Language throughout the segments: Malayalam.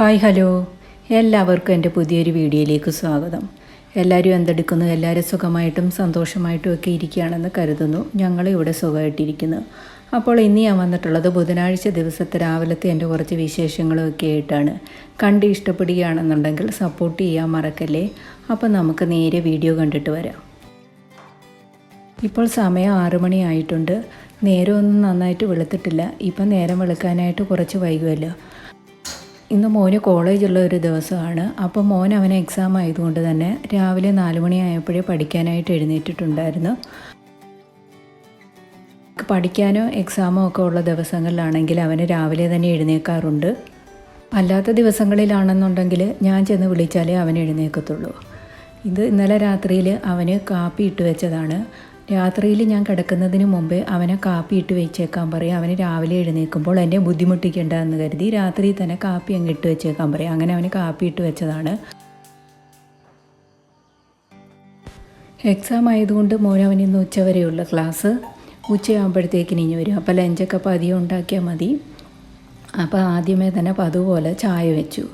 Hi hello. എല്ലാവർക്കും എന്റെ പുതിയൊരു വീഡിയോയിലേക്ക് സ്വാഗതം. എല്ലാവരും എന്തെടുക്കുന്നു? എല്ലാവരും സുഖമായിട്ടും സന്തോഷമായിട്ടും ഒക്കെ ഇരിക്കുകയാണെന്ന് കരുതുന്നു. ഞങ്ങളിവിടെ സുഖമായിട്ടിരിക്കുന്നു. അപ്പോൾ ഇന്ന് ഞാൻ വന്നിട്ടുള്ളത് ബുധനാഴ്ച ദിവസത്തെ രാവിലത്തെ എന്റെ കുറച്ച് വിശേഷങ്ങളൊക്കെ ആയിട്ടാണ്. കണ്ട് ഇഷ്ടപ്പെടുകയാണെന്നുണ്ടെങ്കിൽ സപ്പോർട്ട് ചെയ്യാൻ മറക്കല്ലേ? അപ്പോൾ നമുക്ക് നേരെ വീഡിയോ കണ്ടിട്ട് വരാം. ഇപ്പോൾ സമയം ആറു മണിയായിട്ടുണ്ട് നേരമൊന്നും നന്നായിട്ട് വെളുത്തിട്ടില്ല. ഇപ്പം നേരം വെളുക്കാനായിട്ട് കുറച്ച് വൈകുമല്ലോ ഇന്ന് മോന് കോളേജുള്ള ഒരു ദിവസമാണ്. അപ്പോൾ മോൻ അവന് എക്സാം ആയതുകൊണ്ട് തന്നെ രാവിലെ നാല് മണിയായപ്പോഴേ പഠിക്കാനായിട്ട് എഴുന്നേറ്റിട്ടുണ്ടായിരുന്നു. പഠിക്കാനോ എക്സാമോ ഒക്കെ ഉള്ള ദിവസങ്ങളിലാണെങ്കിൽ അവന് രാവിലെ തന്നെ എഴുന്നേക്കാറുണ്ട്. അല്ലാത്ത ദിവസങ്ങളിലാണെന്നുണ്ടെങ്കിൽ ഞാൻ ചെന്ന് വിളിച്ചാലേ അവൻ എഴുന്നേക്കത്തുള്ളൂ. ഇത് ഇന്നലെ രാത്രിയിൽ അവന് കാപ്പി ഇട്ട് വെച്ചതാണ്. രാത്രിയിൽ ഞാൻ കിടക്കുന്നതിന് മുമ്പേ അവനെ കാപ്പി ഇട്ട് വെച്ചേക്കാൻ പറയും. അവന് രാവിലെ എഴുന്നേൽക്കുമ്പോൾ എന്നെ ബുദ്ധിമുട്ടിക്കേണ്ട എന്ന് കരുതി രാത്രി തന്നെ കാപ്പി അങ്ങ് ഇട്ട് വെച്ചേക്കാൻ പറയും. അങ്ങനെ അവന് കാപ്പി ഇട്ട് വെച്ചതാണ്. എക്സാം ആയതുകൊണ്ട് മോനവൻ ഇന്ന് ഉച്ച ഉച്ചവരെയുള്ള ക്ലാസ് ഉച്ചയാകുമ്പോഴത്തേക്കിന് ഇനി വരും. അപ്പോൾ ലഞ്ചൊക്കെ പതിയെ ഉണ്ടാക്കിയാൽ മതി. അപ്പോൾ ആദ്യമേ തന്നെ പതുപോലെ ചായ വെച്ചു.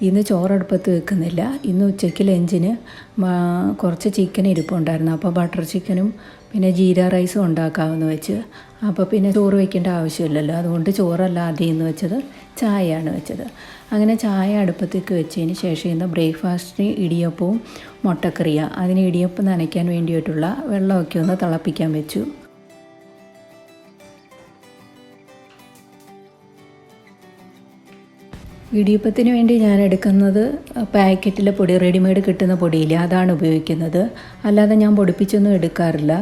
ഇന്ന് ചോറടുപ്പത്ത് വെക്കുന്നില്ല. ഇന്ന് ഉച്ചയ്ക്ക് ലഞ്ചിന് കുറച്ച് ചിക്കൻ ഇരിപ്പുണ്ടായിരുന്നു. അപ്പോൾ ബട്ടർ ചിക്കനും പിന്നെ ജീര റൈസും ഉണ്ടാക്കാമെന്ന് വെച്ച്. അപ്പോൾ പിന്നെ ചോറ് വയ്ക്കേണ്ട ആവശ്യമില്ലല്ലോ. അതുകൊണ്ട് ചോറല്ല ആദ്യം ഇന്ന് വെച്ചത്. ചായയാണ് വെച്ചത്. അങ്ങനെ ചായ അടുപ്പത്തേക്ക് വെച്ചതിന് ശേഷം ഇന്ന് ബ്രേക്ക്ഫാസ്റ്റിന് ഇടിയപ്പവും മുട്ടക്കറിയ. അതിന് ഇടിയപ്പം നനയ്ക്കാൻ വേണ്ടിയിട്ടുള്ള വെള്ളമൊക്കെ ഒന്ന് തിളപ്പിക്കാൻ വെച്ചു. ഇടിയപ്പത്തിന് വേണ്ടി ഞാൻ എടുക്കുന്നത് പാക്കറ്റിലെ പൊടി റെഡിമെയ്ഡ് കിട്ടുന്ന പൊടിയില്ല അതാണ് ഉപയോഗിക്കുന്നത്. അല്ലാതെ ഞാൻ പൊടിപ്പിച്ചൊന്നും എടുക്കാറില്ല.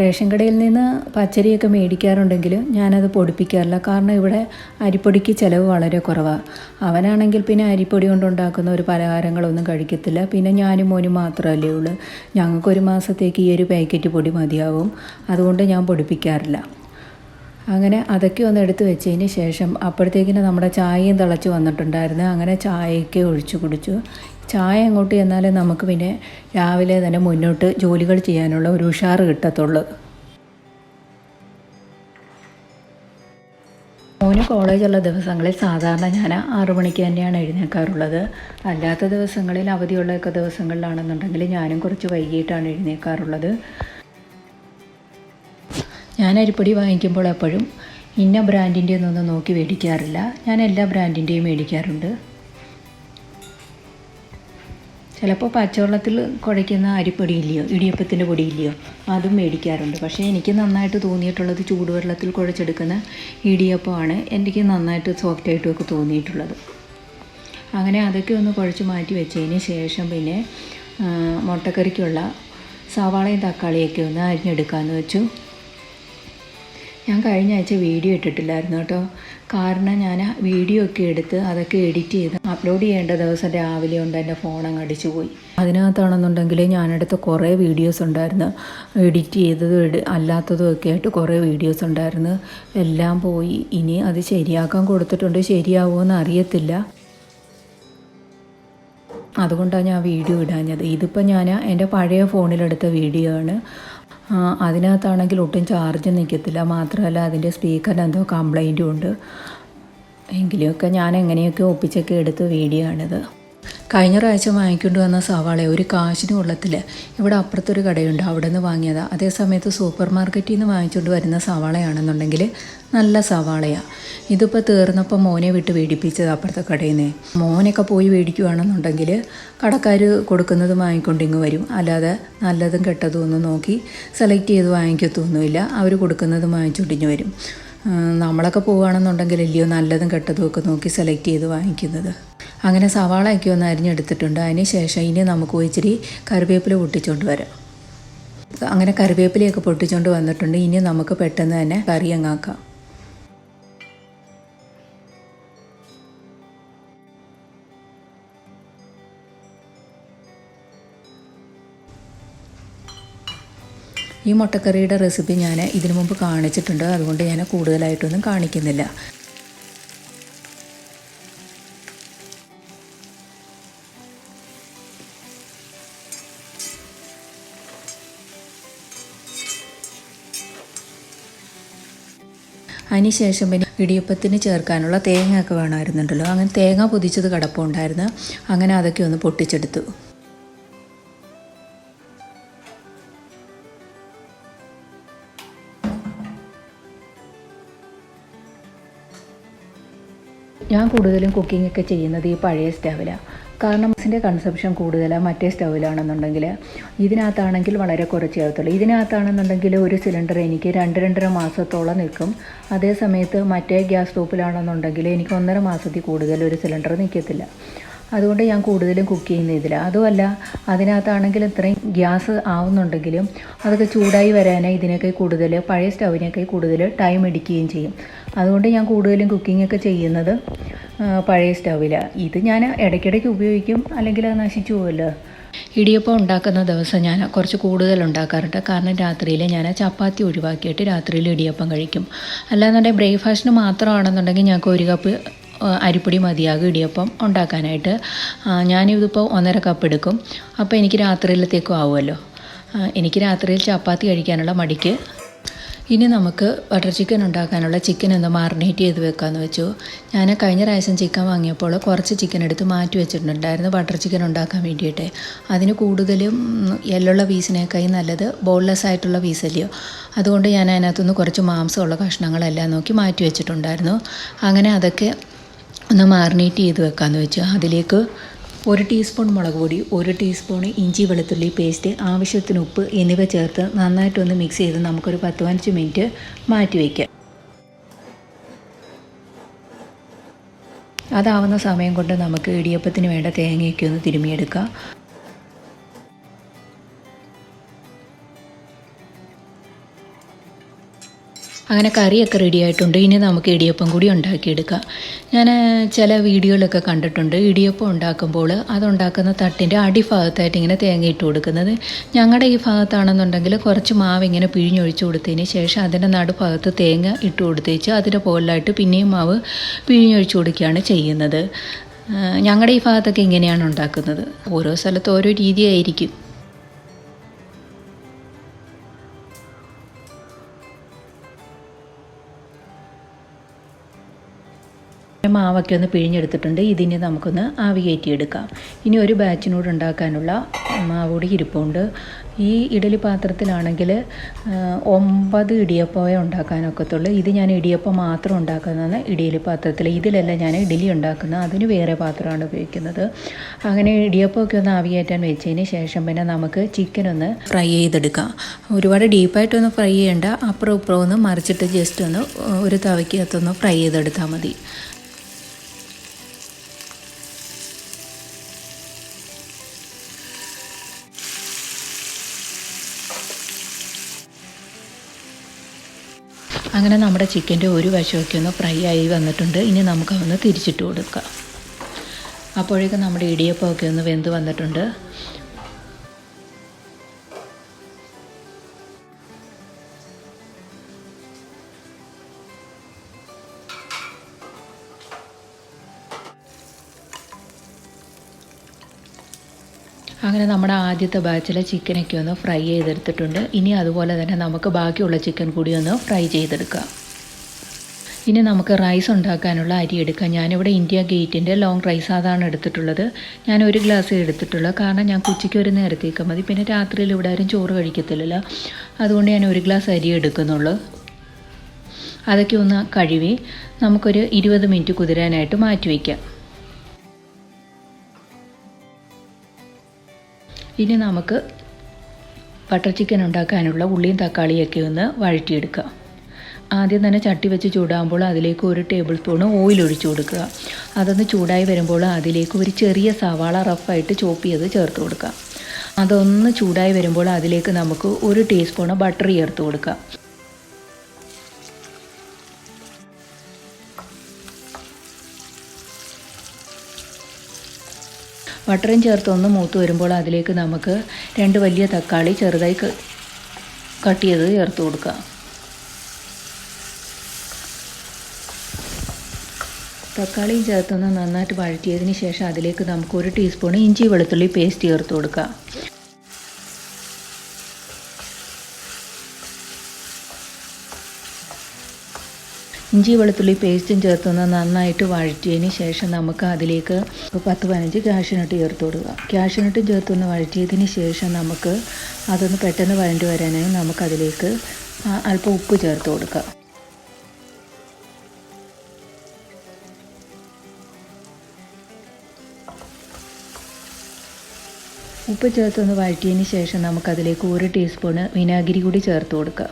റേഷൻ കടയിൽ നിന്ന് പച്ചരിയൊക്കെ മേടിക്കാറുണ്ടെങ്കിൽ ഞാനത് പൊടിപ്പിക്കാറില്ല. കാരണം ഇവിടെ അരിപ്പൊടിക്ക് ചിലവ് വളരെ കുറവാണ് അവനാണെങ്കിൽ പിന്നെ അരിപ്പൊടി കൊണ്ടുണ്ടാക്കുന്ന ഒരു പലഹാരങ്ങളൊന്നും കഴിക്കത്തില്ല. പിന്നെ ഞാനും മോനും മാത്രമല്ലേ ഉള്ളൂ. ഞങ്ങൾക്കൊരു മാസത്തേക്ക് ഈ ഒരു പാക്കറ്റ് പൊടി മതിയാവും. അതുകൊണ്ട് ഞാൻ പൊടിപ്പിക്കാറില്ല. അങ്ങനെ അതൊക്കെ ഒന്ന് എടുത്ത് വെച്ചതിന് ശേഷം അപ്പോഴത്തേക്കിന് നമ്മുടെ ചായയും തിളച്ച് വന്നിട്ടുണ്ടായിരുന്നു. അങ്ങനെ ചായയൊക്കെ ഒഴിച്ചു കുടിച്ചു. ചായ അങ്ങോട്ട് ചെന്നാലേ നമുക്ക് പിന്നെ രാവിലെ തന്നെ മുന്നോട്ട് ജോലികൾ ചെയ്യാനുള്ള ഒരു ഉഷാറ് കിട്ടത്തുള്ളൂ. മോന് കോളേജുള്ള ദിവസങ്ങളിൽ സാധാരണ ഞാൻ ആറു മണിക്ക് തന്നെയാണ് എഴുന്നേക്കാറുള്ളത്. അല്ലാത്ത ദിവസങ്ങളിൽ അവധിയുള്ളൊക്കെ ദിവസങ്ങളിലാണെന്നുണ്ടെങ്കിൽ ഞാനും കുറച്ച് വൈകിട്ടാണ് എഴുന്നേൽക്കാറുള്ളത് ഞാൻ അരിപ്പൊടി വാങ്ങിക്കുമ്പോൾ എപ്പോഴും ഇന്ന ബ്രാൻഡിന്റെ ഒന്നും നോക്കി മേടിക്കാറില്ല. ഞാൻ എല്ലാ ബ്രാൻഡിന്റെയും മേടിക്കാറുണ്ട്. ചിലപ്പോൾ പച്ചവെള്ളത്തിൽ കുഴയ്ക്കുന്ന അരിപ്പൊടി ഇല്ലയോ ഇടിയപ്പത്തിന്റെ പൊടി ഇല്ലയോ അതും മേടിക്കാറുണ്ട്. പക്ഷേ എനിക്ക് നന്നായിട്ട് തോന്നിയിട്ടുള്ളത് ചൂടുവെള്ളത്തിൽ കുഴച്ചെടുക്കുന്ന ഇടിയപ്പമാണ്. എനിക്ക് നന്നായിട്ട് സോഫ്റ്റായിട്ടും ഒക്കെ തോന്നിയിട്ടുള്ളത്. അങ്ങനെ അതൊക്കെ ഒന്ന് കുഴച്ച് മാറ്റി വെച്ചതിന് ശേഷം പിന്നെ മുട്ടക്കറിക്കുള്ള സവാളയും തക്കാളിയൊക്കെ ഒന്ന് അരിഞ്ഞെടുക്കാമെന്ന് വെച്ചു. ഞാൻ കഴിഞ്ഞ ആഴ്ച വീഡിയോ ഇട്ടിട്ടില്ലായിരുന്നു കേട്ടോ. കാരണം ഞാൻ വീഡിയോ ഒക്കെ എടുത്ത് അതൊക്കെ എഡിറ്റ് ചെയ്ത് അപ്ലോഡ് ചെയ്യേണ്ട ദിവസം രാവിലെ കൊണ്ട് എന്റെ ഫോൺ അങ്ങ് അടിച്ചു പോയി. അതിനകത്താണെന്നുണ്ടെങ്കിൽ ഞാനെടുത്ത കുറേ വീഡിയോസ് ഉണ്ടായിരുന്നു. എഡിറ്റ് ചെയ്തതും അല്ലാത്തതും ഒക്കെ ആയിട്ട് കുറേ വീഡിയോസ് ഉണ്ടായിരുന്നു. എല്ലാം പോയി. ഇനി അത് ശരിയാക്കാൻ കൊടുത്തിട്ടുണ്ട്. ശരിയാവുമെന്ന് അറിയത്തില്ല അതുകൊണ്ടാണ് ഞാൻ വീഡിയോ ഇടാഞ്ഞത്. ഇതിപ്പോൾ ഞാൻ എന്റെ പഴയ ഫോണിലെടുത്ത വീഡിയോ ആണ്. അതിനകത്താണെങ്കിൽ ഒട്ടും ചാർജ് നിൽക്കത്തില്ല മാത്രമല്ല അതിന്റെ സ്പീക്കറിന് എന്തോ കംപ്ലൈന്റും ഉണ്ട്. എങ്കിലുമൊക്കെ ഞാൻ എങ്ങനെയൊക്കെ ഒപ്പിച്ചൊക്കെ എടുത്ത് വീഡിയോ ആണിത്. കഴിഞ്ഞ പ്രാവശ്യം വാങ്ങിക്കൊണ്ട് വന്ന സവാള ഒരു കാശിന് കൊള്ളത്തില്ല ഇവിടെ അപ്പുറത്തൊരു കടയുണ്ട് അവിടെ നിന്ന് വാങ്ങിയതാണ് അതേ സമയത്ത് സൂപ്പർ മാർക്കറ്റിൽ നിന്ന് വാങ്ങിച്ചുകൊണ്ട് വരുന്ന സവാളയാണെന്നുണ്ടെങ്കിൽ നല്ല സവാളയാണ് ഇതിപ്പോൾ തീർന്നപ്പോൾ മോനെ വിട്ട് വേടിപ്പിച്ചത് അപ്പുറത്തെ കടയിൽ നിന്ന് മോനൊക്കെ പോയി വേടിക്കുകയാണെന്നുണ്ടെങ്കിൽ കടക്കാർ കൊടുക്കുന്നത് വാങ്ങിക്കൊണ്ടിങ്ങ് വരും. അല്ലാതെ നല്ലതും കെട്ടതും ഒന്നും നോക്കി സെലക്ട് ചെയ്ത് വാങ്ങിക്കത്തൊന്നുമില്ല. അവർ കൊടുക്കുന്നത് വാങ്ങിച്ചുകൊണ്ടിഞ്ഞ് വരും. നമ്മളൊക്കെ പോവുകയാണെന്നുണ്ടെങ്കിൽ അല്ലയോ നല്ലതും കെട്ടതും ഒക്കെ നോക്കി സെലക്ട് ചെയ്ത് വാങ്ങിക്കുന്നത്. അങ്ങനെ സവാളയൊക്കെ ഒന്ന് അരിഞ്ഞെടുത്തിട്ടുണ്ട്. അതിന് ശേഷം ഇനി നമുക്ക് ഇച്ചിരി കറിവേപ്പില പൊട്ടിച്ചുകൊണ്ട് വരാം. അങ്ങനെ കറിവേപ്പിലയൊക്കെ പൊട്ടിച്ചുകൊണ്ട് വന്നിട്ടുണ്ട്. ഇനി നമുക്ക് പെട്ടെന്ന് തന്നെ കറി അങ്ങാക്കാം ഈ മുട്ടക്കറിയുടെ റെസിപ്പി ഞാൻ ഇതിനു മുമ്പ് കാണിച്ചിട്ടുണ്ട്. അതുകൊണ്ട് ഞാൻ കൂടുതലായിട്ടൊന്നും കാണിക്കുന്നില്ല. അതിനുശേഷം പിന്നെ ഇടിയപ്പത്തിന് ചേർക്കാനുള്ള തേങ്ങ ഒക്കെ വേണമായിരുന്നുണ്ടല്ലോ. അങ്ങനെ തേങ്ങ പൊതിച്ചത് കിടപ്പുണ്ടായിരുന്നു. അങ്ങനെ അതൊക്കെ ഒന്ന് പൊട്ടിച്ചെടുത്തു. ഞാൻ കൂടുതലും കുക്കിംഗ് ഒക്കെ ചെയ്യുന്നത് ഈ പഴയ സ്റ്റവിലാണ് കാരണം ഗ്യാസിന്റെ കൺസപ്ഷൻ കൂടുതലാണ് മറ്റേ സ്റ്റൗവിലാണെന്നുണ്ടെങ്കിൽ ഇതിനകത്താണെങ്കിൽ വളരെ കുറച്ച് ആകത്തുള്ളൂ ഇതിനകത്താണെന്നുണ്ടെങ്കിൽ ഒരു സിലിണ്ടർ എനിക്ക് രണ്ട് രണ്ടര മാസത്തോളം നിൽക്കും. അതേ സമയത്ത് മറ്റേ ഗ്യാസ് സ്റ്റോപ്പിലാണെന്നുണ്ടെങ്കിൽ എനിക്ക് ഒന്നര മാസത്തിൽ കൂടുതൽ ഒരു സിലിണ്ടർ നിൽക്കത്തില്ല. അതുകൊണ്ട് ഞാൻ കൂടുതലും കുക്ക് ചെയ്യുന്ന ഇതിലാണ് അതുമല്ല അതിനകത്താണെങ്കിൽ ഇത്രയും ഗ്യാസ് ആവുന്നുണ്ടെങ്കിലും അതൊക്കെ ചൂടായി വരാനായി ഇതിനൊക്കെ കൂടുതൽ പഴയ സ്റ്റൗവിനൊക്കെ കൂടുതൽ ടൈം എടുക്കുകയും ചെയ്യും. അതുകൊണ്ട് ഞാൻ കൂടുതലും കുക്കിംഗ് ഒക്കെ ചെയ്യുന്നത് പഴയ സ്റ്റൗവിലാണ് ഇത് ഞാൻ ഇടയ്ക്കിടയ്ക്ക് ഉപയോഗിക്കും അല്ലെങ്കിൽ അത് നശിച്ചു പോകുമല്ലോ ഇടിയപ്പം ഉണ്ടാക്കുന്ന ദിവസം ഞാൻ കുറച്ച് കൂടുതൽ ഉണ്ടാക്കാറുണ്ട്. കാരണം രാത്രിയിൽ ഞാൻ ചപ്പാത്തി ഒഴിവാക്കിയിട്ട് രാത്രിയിൽ ഇടിയപ്പം കഴിക്കും. അല്ലാന്നുണ്ടെങ്കിൽ ബ്രേക്ക്ഫാസ്റ്റിന് മാത്രമാണെന്നുണ്ടെങ്കിൽ ഞങ്ങൾക്ക് ഒരു കപ്പ് അരിപ്പൊടി മതിയാകും ഇടിയപ്പം ഉണ്ടാക്കാനായിട്ട്. ഞാനിതിപ്പോൾ ഒന്നര കപ്പ് എടുക്കും. അപ്പോൾ എനിക്ക് രാത്രിയിലത്തേക്കും ആവുമല്ലോ. എനിക്ക് രാത്രിയിൽ ചപ്പാത്തി കഴിക്കാനുള്ള മടിക്ക്. ഇനി നമുക്ക് ബട്ടർ ചിക്കൻ ഉണ്ടാക്കാനുള്ള ചിക്കൻ ഒന്ന് മാറിനേറ്റ് ചെയ്ത് വെക്കാമെന്ന് വെച്ചു. ഞാൻ കഴിഞ്ഞ പ്രാവശ്യം ചിക്കൻ വാങ്ങിയപ്പോൾ കുറച്ച് ചിക്കൻ എടുത്ത് മാറ്റി വെച്ചിട്ടുണ്ടായിരുന്നു ബട്ടർ ചിക്കൻ ഉണ്ടാക്കാൻ വേണ്ടിയിട്ട്. അതിന് കൂടുതലും എല്ലുള്ള പീസിനേക്കായി നല്ലത് ബോൺലെസ് ആയിട്ടുള്ള പീസല്ലയോ അതുകൊണ്ട് ഞാൻ അതിനകത്തുനിന്ന് കുറച്ച് മാംസമുള്ള കഷ്ണങ്ങളെല്ലാം നോക്കി മാറ്റി വെച്ചിട്ടുണ്ടായിരുന്നു. അങ്ങനെ അതൊക്കെ ഒന്ന് മാറിനേറ്റ് ചെയ്ത് വെക്കാമെന്ന് വെച്ചാൽ അതിലേക്ക് ഒരു ടീസ്പൂൺ മുളക് പൊടി ഒരു ടീസ്പൂൺ ഇഞ്ചി വെളുത്തുള്ളി പേസ്റ്റ് ആവശ്യത്തിന് ഉപ്പ് എന്നിവ ചേർത്ത് നന്നായിട്ടൊന്ന് മിക്സ് ചെയ്ത് നമുക്കൊരു പത്ത് പതിനഞ്ച് മിനിറ്റ് മാറ്റി വയ്ക്കാം അതാവുന്ന സമയം കൊണ്ട് നമുക്ക് ഇടിയപ്പത്തിന് വേണ്ട തേങ്ങയൊക്കെ ഒന്ന് തിരുമിയെടുക്കാം അങ്ങനെ കറിയൊക്കെ റെഡി ആയിട്ടുണ്ട് ഇനി നമുക്ക് ഇടിയപ്പം കൂടി ഉണ്ടാക്കിയെടുക്കാം. ഞാൻ ചില വീഡിയോയിലൊക്കെ കണ്ടിട്ടുണ്ട്. ഇടിയപ്പം ഉണ്ടാക്കുമ്പോൾ അതുണ്ടാക്കുന്ന തട്ടിന്റെ അടിഭാഗത്തായിട്ട് ഇങ്ങനെ തേങ്ങ ഇട്ട് കൊടുക്കുന്നത്. ഞങ്ങളുടെ ഈ ഭാഗത്താണെന്നുണ്ടെങ്കിൽ കുറച്ച് മാവ് ഇങ്ങനെ പിഴിഞ്ഞൊഴിച്ച് കൊടുത്തതിന് ശേഷം അതിന്റെ നടുഭാഗത്ത് തേങ്ങ ഇട്ട് കൊടുത്തേച്ച് അതിന്റെ പോലായിട്ട് പിന്നെയും മാവ് പിഴിഞ്ഞൊഴിച്ച് കൊടുക്കുകയാണ് ചെയ്യുന്നത്. ഞങ്ങളുടെ ഈ ഭാഗത്തൊക്കെ ഇങ്ങനെയാണ് ഉണ്ടാക്കുന്നത്. ഓരോ സ്ഥലത്ത് ഓരോ രീതിയായിരിക്കും. മാവൊക്കെ ഒന്ന് പിഴിഞ്ഞെടുത്തിട്ടുണ്ട്. ഇതിനെ നമുക്കൊന്ന് ആവി കയറ്റിയെടുക്കാം. ഇനി ഒരു ബാച്ചിനോട് ഉണ്ടാക്കാനുള്ള മാവോടി ഇരിപ്പുണ്ട്. ഈ ഇഡലി പാത്രത്തിലാണെങ്കിൽ ഒമ്പത് ഇടിയപ്പമേ ഉണ്ടാക്കാനൊക്കത്തുള്ളൂ. ഇത് ഞാൻ ഇടിയപ്പം മാത്രം ഉണ്ടാക്കുന്നതാണ് ഇഡലി പാത്രത്തിൽ ഇതിലല്ല ഞാൻ ഇഡലി ഉണ്ടാക്കുന്നത്. അതിന് വേറെ പാത്രമാണ് ഉപയോഗിക്കുന്നത്. അങ്ങനെ ഇടിയപ്പമൊക്കെ ഒന്ന് ആവി കയറ്റാൻ വെച്ചതിന് ശേഷം പിന്നെ നമുക്ക് ചിക്കൻ ഒന്ന് ഫ്രൈ ചെയ്തെടുക്കാം. ഒരുപാട് ഡീപ്പായിട്ടൊന്ന് ഫ്രൈ ചെയ്യേണ്ട. അപ്പുറം ഇപ്പുറം ഒന്ന് മറിച്ചിട്ട് ജസ്റ്റ് ഒന്ന് ഒരു തവയ്ക്കകത്തൊന്ന് ഫ്രൈ ചെയ്തെടുത്താൽ മതി. അങ്ങനെ നമ്മുടെ ചിക്കന്റെ ഒരു വശമൊക്കെ ഒന്ന് ഫ്രൈ ആയി വന്നിട്ടുണ്ട്. ഇനി നമുക്ക് അതൊന്ന് തിരിച്ചിട്ട് കൊടുക്കാം. അപ്പോഴേക്കും നമ്മുടെ ഇടിയപ്പമൊക്കെ ഒന്ന് വെന്ത് വന്നിട്ടുണ്ട്. അങ്ങനെ നമ്മുടെ ആദ്യത്തെ ബാച്ചിലെ ചിക്കനൊക്കെ ഒന്ന് ഫ്രൈ ചെയ്തെടുത്തിട്ടുണ്ട്. ഇനി അതുപോലെ തന്നെ നമുക്ക് ബാക്കിയുള്ള ചിക്കൻ കൂടി ഒന്ന് ഫ്രൈ ചെയ്തെടുക്കാം. ഇനി നമുക്ക് റൈസ് ഉണ്ടാക്കാനുള്ള അരി എടുക്കാം. ഞാനിവിടെ ഇന്ത്യ ഗേറ്റിന്റെ ലോങ് റൈസ് അതാണ് എടുത്തിട്ടുള്ളത്. ഞാൻ ഒരു ഗ്ലാസ് എടുത്തിട്ടുള്ളൂ. കാരണം ഞാൻ ഉച്ചയ്ക്ക് ഒരു നേരത്തേക്ക് മതി. പിന്നെ രാത്രിയിൽ ഇവിടെ ആരും ചോറ് കഴിക്കത്തില്ലല്ലോ. അതുകൊണ്ട് ഞാൻ ഒരു ഗ്ലാസ് അരി എടുക്കുന്നുള്ളൂ. അതൊക്കെ ഒന്ന് കഴുകി നമുക്കൊരു ഇരുപത് മിനിറ്റ് കുതിരാനായിട്ട് മാറ്റി വയ്ക്കാം ഇനി നമുക്ക് ബട്ടർ ചിക്കൻ ഉണ്ടാക്കാനുള്ള ഉള്ളിയും തക്കാളിയൊക്കെ ഒന്ന് വഴറ്റിയെടുക്കുക ആദ്യം തന്നെ ചട്ടി വെച്ച് ചൂടാകുമ്പോൾ അതിലേക്ക് ഒരു ടേബിൾ സ്പൂൺ ഓയിൽ ഒഴിച്ചു കൊടുക്കുക. അതൊന്ന് ചൂടായി വരുമ്പോൾ അതിലേക്ക് ഒരു ചെറിയ സവാള റഫായിട്ട് ചോപ്പ് ചെയ്ത് ചേർത്ത് കൊടുക്കുക. അതൊന്ന് ചൂടായി വരുമ്പോൾ അതിലേക്ക് നമുക്ക് ഒരു ടീസ്പൂൺ ബട്ടർ ചേർത്ത് കൊടുക്കാം. ബട്ടറും ചേർത്ത് ഒന്ന് മൂത്ത് വരുമ്പോൾ അതിലേക്ക് നമുക്ക് രണ്ട് വലിയ തക്കാളി ചെറുതായി കട്ട് ചെയ്ത് ചേർത്ത് കൊടുക്കുക തക്കാളിയും ചേർത്തൊന്ന് നന്നായിട്ട് വഴറ്റിയതിന് ശേഷം അതിലേക്ക് നമുക്ക് ഒരു ടീസ്പൂൺ ഇഞ്ചി വെളുത്തുള്ളി പേസ്റ്റ് ചേർത്ത് കൊടുക്കുക ഇഞ്ചി വെളുത്തുള്ളി പേസ്റ്റും ചേർത്തൊന്ന് നന്നായിട്ട് വഴറ്റിയതിന് ശേഷം നമുക്ക് അതിലേക്ക് പത്ത് പതിനഞ്ച് ക്യാഷ്യൂനട്ട് ചേർത്ത് കൊടുക്കുക. ക്യാഷ്യൂനട്ടും ചേർത്തൊന്ന് വഴറ്റിയതിന് ശേഷം നമുക്ക് അതൊന്ന് പെട്ടെന്ന് വഴണ്ടി വരാനായി നമുക്കതിലേക്ക് അല്പം ഉപ്പ് ചേർത്ത് കൊടുക്കുക. ഉപ്പ് ചേർത്തൊന്ന് വഴറ്റിയതിന് ശേഷം നമുക്കതിലേക്ക് ഒരു ടീസ്പൂണ് വിനാഗിരി കൂടി ചേർത്ത് കൊടുക്കുക.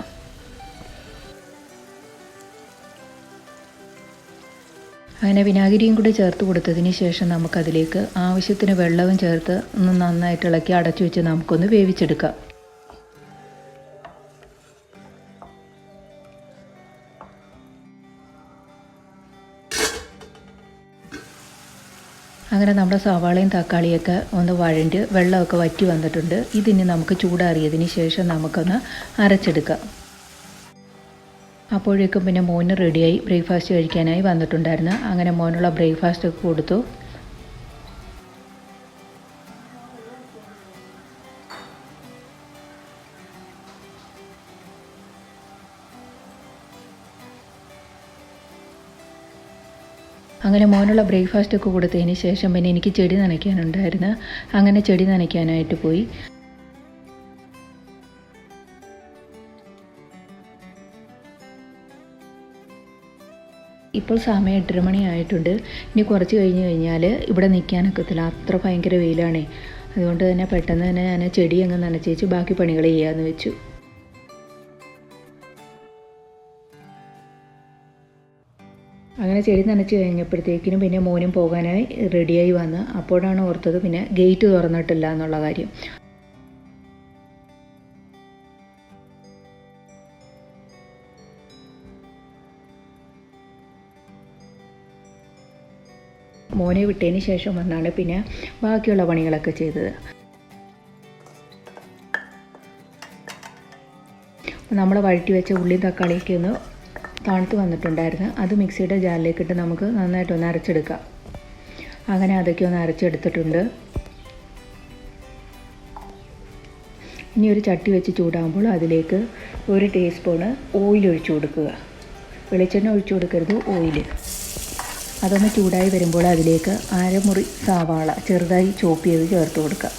അങ്ങനെ വിനാഗിരിയും കൂടി ചേർത്ത് കൊടുത്തതിന് ശേഷം നമുക്കതിലേക്ക് ആവശ്യത്തിന് വെള്ളവും ചേർത്ത് ഒന്ന് നന്നായിട്ട് ഇളക്കി അടച്ചു വെച്ച് നമുക്കൊന്ന് വേവിച്ചെടുക്കാം. അങ്ങനെ നമ്മുടെ സവാളയും തക്കാളിയൊക്കെ ഒന്ന് വഴണ്ട് വെള്ളമൊക്കെ വറ്റി വന്നിട്ടുണ്ട്. ഇതിനി നമുക്ക് ചൂടാറിയതിന് ശേഷം നമുക്കൊന്ന് അരച്ചെടുക്കാം. അപ്പോഴേക്കും പിന്നെ മോന് റെഡിയായി ബ്രേക്ക്ഫാസ്റ്റ് കഴിക്കാനായി വന്നിട്ടുണ്ടായിരുന്നു. അങ്ങനെ മോനുള്ള ബ്രേക്ക്ഫാസ്റ്റ് ഒക്കെ കൊടുത്തു. അങ്ങനെ മോനുള്ള ബ്രേക്ക്ഫാസ്റ്റ് ഒക്കെ കൊടുത്തതിന് ശേഷം പിന്നെ എനിക്ക് ചെടി നനയ്ക്കാനുണ്ടായിരുന്നു. അങ്ങനെ ചെടി നനയ്ക്കാനായിട്ട് പോയി. ഇപ്പോൾ സമയം എട്ടര മണിയായിട്ടുണ്ട് ഇനി കുറച്ച് കഴിഞ്ഞ് കഴിഞ്ഞാൽ ഇവിടെ നിൽക്കാനൊക്കത്തില്ല അത്ര ഭയങ്കര വെയിലാണേ. അതുകൊണ്ട് തന്നെ പെട്ടെന്ന് തന്നെ ഞാൻ ചെടി അങ്ങ് നനച്ചേച്ച് ബാക്കി പണികൾ ചെയ്യാമെന്ന് വെച്ചു. അങ്ങനെ ചെടി നനച്ച് കഴിഞ്ഞപ്പോഴത്തേക്കിനും പിന്നെ മോനും പോകാനായി റെഡിയായി വന്ന്. അപ്പോഴാണ് ഓർത്തത് പിന്നെ ഗേറ്റ് തുറന്നിട്ടില്ല എന്നുള്ള കാര്യം. മോനെ വിട്ടതിന് ശേഷം വന്നാണ് പിന്നെ ബാക്കിയുള്ള പണികളൊക്കെ ചെയ്തത്. നമ്മൾ വഴറ്റി വെച്ച ഉള്ളി തക്കാളിയൊക്കെ ഒന്ന് തണുത്ത് വന്നിട്ടുണ്ടായിരുന്നു. അത് മിക്സിയുടെ ജാറിലേക്കിട്ട് നമുക്ക് നന്നായിട്ടൊന്ന് അരച്ചെടുക്കാം. അങ്ങനെ അതൊക്കെ ഒന്ന് അരച്ചെടുത്തിട്ടുണ്ട്. ഇനി ഒരു ചട്ടി വെച്ച് ചൂടാകുമ്പോൾ അതിലേക്ക് ഒരു ടീസ്പൂണ് ഓയിൽ ഒഴിച്ചു കൊടുക്കുക. വെളിച്ചെണ്ണ ഒഴിച്ചു കൊടുക്കരുത് ഓയിൽ അതൊന്ന് ചൂടായി വരുമ്പോൾ അതിലേക്ക് അരമുറി സവാള ചെറുതായി ചോപ്പ് ചെയ്ത് ചേർത്ത് കൊടുക്കുക.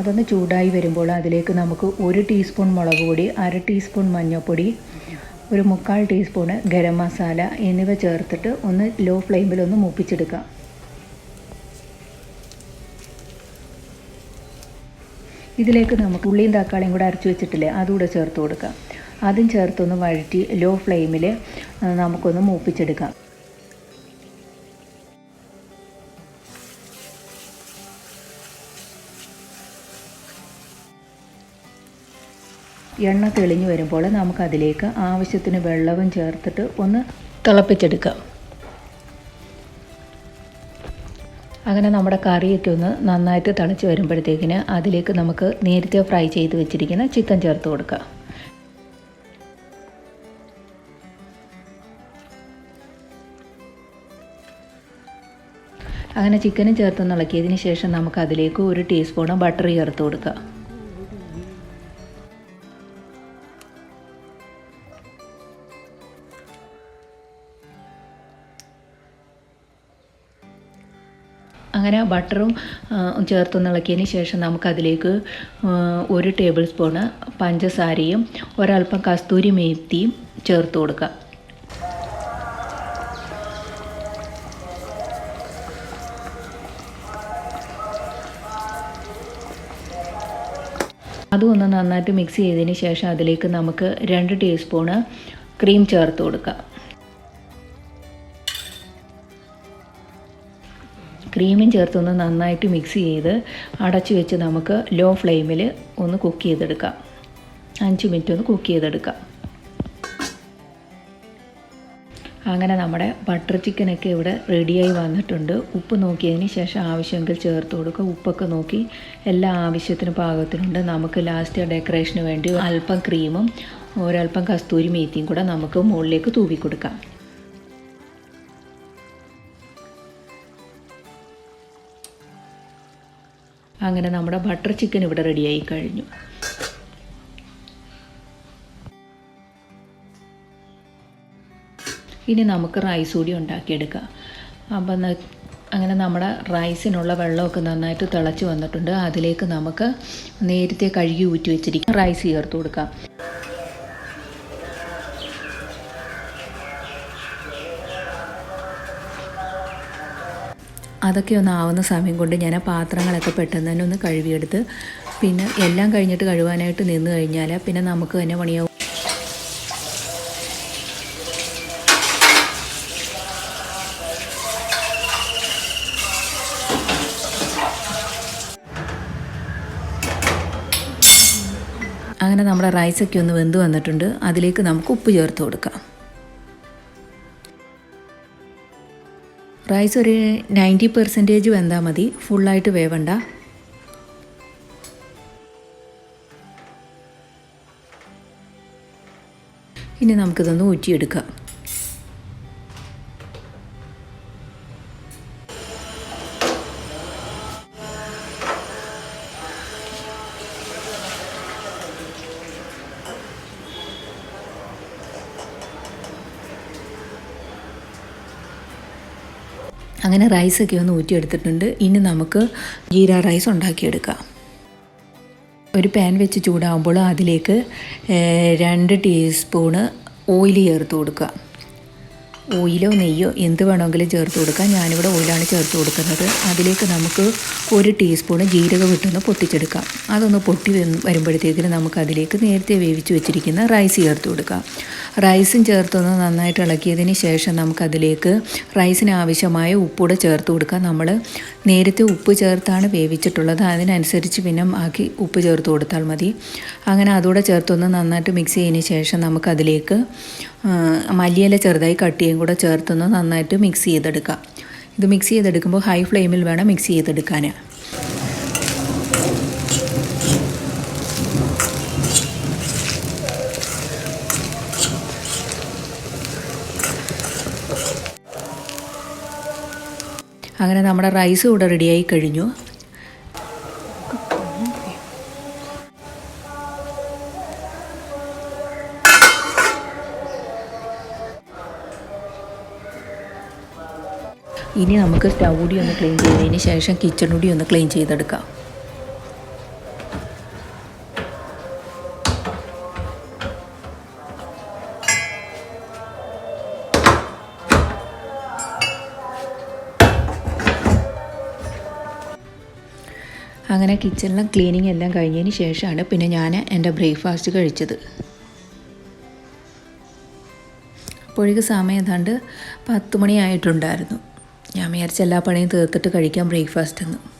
അതൊന്ന് ചൂടായി വരുമ്പോൾ അതിലേക്ക് നമുക്ക് ഒരു ടീസ്പൂൺ മുളക് പൊടി അര ടീസ്പൂൺ മഞ്ഞൾപ്പൊടി ഒരു മുക്കാൽ ടീസ്പൂണ് ഗരം മസാല എന്നിവ ചേർത്തിട്ട് ഒന്ന് ലോ ഫ്ലെയിമിൽ ഒന്ന് മൂപ്പിച്ചെടുക്കാം ഇതിലേക്ക് നമുക്ക് ഉള്ളിയും തക്കാളിയും കൂടെ അരച്ച് വെച്ചിട്ടില്ലേ അതുകൂടെ ചേർത്ത് കൊടുക്കാം. അതും ചേർത്തൊന്ന് വഴറ്റി ലോ ഫ്ലെയിമിൽ നമുക്കൊന്ന് മൂപ്പിച്ചെടുക്കാം. എണ്ണ തെളിഞ്ഞു വരുമ്പോൾ നമുക്കതിലേക്ക് ആവശ്യത്തിന് വെള്ളവും ചേർത്തിട്ട് ഒന്ന് തിളപ്പിച്ചെടുക്കാം. അങ്ങനെ നമ്മുടെ കറിയൊക്കെ ഒന്ന് നന്നായിട്ട് തിളച്ച് വരുമ്പോഴത്തേക്കിന് അതിലേക്ക് നമുക്ക് നേരത്തെ ഫ്രൈ ചെയ്ത് വെച്ചിരിക്കുന്ന ചിക്കൻ ചേർത്ത് കൊടുക്കാം. അങ്ങനെ ചിക്കനും ചേർത്ത് ഇളക്കിയതിന് ശേഷം നമുക്ക് അതിലേക്ക് ഒരു ടീസ്പൂണ് ബട്ടർ ചേർത്ത് കൊടുക്കുക അങ്ങനെ ബട്ടറും ചേർത്തൊന്ന് ഇളക്കിയതിന് ശേഷം നമുക്കതിലേക്ക് ഒരു ടേബിൾ സ്പൂണ് പഞ്ചസാരയും ഒരൽപ്പം കസ്തൂരി മേത്തിയും ചേർത്ത് കൊടുക്കുക. അതും ഒന്ന് നന്നായിട്ട് മിക്സ് ചെയ്തതിന് ശേഷം അതിലേക്ക് നമുക്ക് രണ്ട് ടീസ്പൂണ് ക്രീം ചേർത്ത് കൊടുക്കാം ക്രീമും ചേർത്തൊന്ന് നന്നായിട്ട് മിക്സ് ചെയ്ത് അടച്ചു വെച്ച് നമുക്ക് ലോ ഫ്ലെയിമിൽ ഒന്ന് കുക്ക് ചെയ്തെടുക്കാം. അഞ്ച് മിനിറ്റ് ഒന്ന് കുക്ക് ചെയ്തെടുക്കാം. അങ്ങനെ നമ്മുടെ ബട്ടർ ചിക്കനൊക്കെ ഇവിടെ റെഡിയായി വന്നിട്ടുണ്ട്. ഉപ്പ് നോക്കിയതിന് ശേഷം ആവശ്യമെങ്കിൽ ചേർത്ത് കൊടുക്കുക. ഉപ്പൊക്കെ നോക്കി എല്ലാ ആവശ്യത്തിനും പാകത്തിനുണ്ട്. നമുക്ക് ലാസ്റ്റ് ഡെക്കറേഷന് വേണ്ടി അല്പം ക്രീമും ഒരല്പം കസ്തൂരി മേത്തിയും കൂടെ നമുക്ക് മുകളിലേക്ക് തൂവി കൊടുക്കാം അങ്ങനെ നമ്മുടെ ബട്ടർ ചിക്കൻ ഇവിടെ റെഡിയായി കഴിഞ്ഞു. ഇനി നമുക്ക് റൈസ് കൂടി ഉണ്ടാക്കിയെടുക്കാം. അപ്പം അങ്ങനെ നമ്മുടെ റൈസിനുള്ള വെള്ളമൊക്കെ നന്നായിട്ട് തിളച്ച് വന്നിട്ടുണ്ട്. അതിലേക്ക് നമുക്ക് നേരത്തെ കഴുകി ഊറ്റി വെച്ചിരിക്കും റൈസ് ചേർത്ത് കൊടുക്കാം. അതൊക്കെ ഒന്ന് ആവുന്ന സമയം കൊണ്ട് ഞാൻ ആ പാത്രങ്ങളൊക്കെ പെട്ടെന്ന് തന്നെ ഒന്ന് കഴുകിയെടുത്ത് പിന്നെ എല്ലാം കഴിഞ്ഞിട്ട് കഴുകാനായിട്ട് നിന്ന് കഴിഞ്ഞാൽ പിന്നെ നമുക്ക് തന്നെ പണിയാവും. അങ്ങനെ നമ്മുടെ റൈസൊക്കെ ഒന്ന് വെന്ത് വന്നിട്ടുണ്ട്. അതിലേക്ക് നമുക്ക് ഉപ്പ് ചേർത്ത് കൊടുക്കാം. റൈസ് ഒരു നയന്റി പെർസെന്റേജ് വെന്താൽ മതി. ഫുള്ളായിട്ട് വേവണ്ട. ഇനി നമുക്കിതൊന്ന് ഊറ്റിയെടുക്കാം. അങ്ങനെ റൈസൊക്കെ ഒന്ന് ഊറ്റിയെടുത്തിട്ടുണ്ട്. ഇനി നമുക്ക് ജീര റൈസ് ഉണ്ടാക്കിയെടുക്കാം. ഒരു പാൻ വെച്ച് ചൂടാകുമ്പോൾ അതിലേക്ക് രണ്ട് ടീസ്പൂണ് ഓയിൽ ചേർത്ത് കൊടുക്കുക. ഓയിലോ നെയ്യോ എന്ത് വേണമെങ്കിലും ചേർത്ത് കൊടുക്കുക ഞാനിവിടെ ഓയിലാണ് ചേർത്ത് കൊടുക്കുന്നത്. അതിലേക്ക് നമുക്ക് ഒരു ടീസ്പൂണ് ജീരകം ഇട്ടൊന്ന് പൊട്ടിച്ചെടുക്കാം. അതൊന്ന് പൊട്ടി വരുമ്പോഴത്തേക്കിന് നമുക്ക് അതിലേക്ക് നേരത്തെ വേവിച്ച് വെച്ചിരിക്കുന്ന റൈസ് ചേർത്ത് കൊടുക്കാം. റൈസും ചേർത്തൊന്ന് നന്നായിട്ട് ഇളക്കിയതിന് ശേഷം നമുക്കതിലേക്ക് റൈസിന് ആവശ്യമായ ഉപ്പൂടെ ചേർത്ത് കൊടുക്കാം നമ്മൾ നേരത്തെ ഉപ്പ് ചേർത്താണ് വേവിച്ചിട്ടുള്ളത്. അതിനനുസരിച്ച് പിന്നെ ആക്കി ഉപ്പ് ചേർത്ത് കൊടുത്താൽ മതി. അങ്ങനെ അതുകൂടെ ചേർത്തൊന്ന് നന്നായിട്ട് മിക്സ് ചെയ്തതിന് ശേഷം നമുക്കതിലേക്ക് മല്ലിയില ചെറുതായി കട്ടിയും കൂടെ ചേർത്തൊന്ന് നന്നായിട്ട് മിക്സ് ചെയ്തെടുക്കാം. ഇത് മിക്സ് ചെയ്തെടുക്കുമ്പോൾ ഹൈ ഫ്ലെയിമിൽ വേണം മിക്സ് ചെയ്തെടുക്കാൻ. അങ്ങനെ നമ്മുടെ റൈസ് ഇവിടെ റെഡിയായി കഴിഞ്ഞു. ഇനി നമുക്ക് സ്റ്റൗ കൂടി ഒന്ന് ക്ലീൻ ചെയ്തതിന് ശേഷം കിച്ചൺ കൂടി ഒന്ന് ക്ലീൻ ചെയ്തെടുക്കാം. കിച്ചണിലെ ക്ലീനിങ് എല്ലാം കഴിഞ്ഞതിന് ശേഷമാണ് പിന്നെ ഞാൻ എന്റെ ബ്രേക്ക്ഫാസ്റ്റ് കഴിച്ചത്. അപ്പോഴേക്ക് സമയം ഏതാണ്ട് പത്ത് മണിയായിട്ടുണ്ടായിരുന്നു. ഞാൻ വിചാരിച്ച എല്ലാ പണിയും തീർത്തിട്ട് കഴിക്കാം ബ്രേക്ക്ഫാസ്റ്റ് എന്ന്.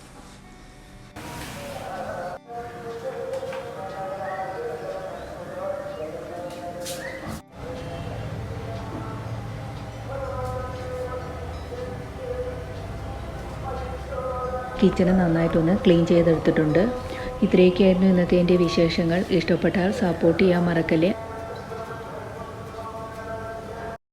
കിച്ചണ് നന്നായിട്ടൊന്ന് ക്ലീൻ ചെയ്തെടുത്തിട്ടുണ്ട്. ഇത്രയൊക്കെയായിരുന്നു ഇന്നത്തെ എന്റെ വിശേഷങ്ങൾ. ഇഷ്ടപ്പെട്ടാൽ സപ്പോർട്ട് ചെയ്യാൻ മറക്കല്ലേ.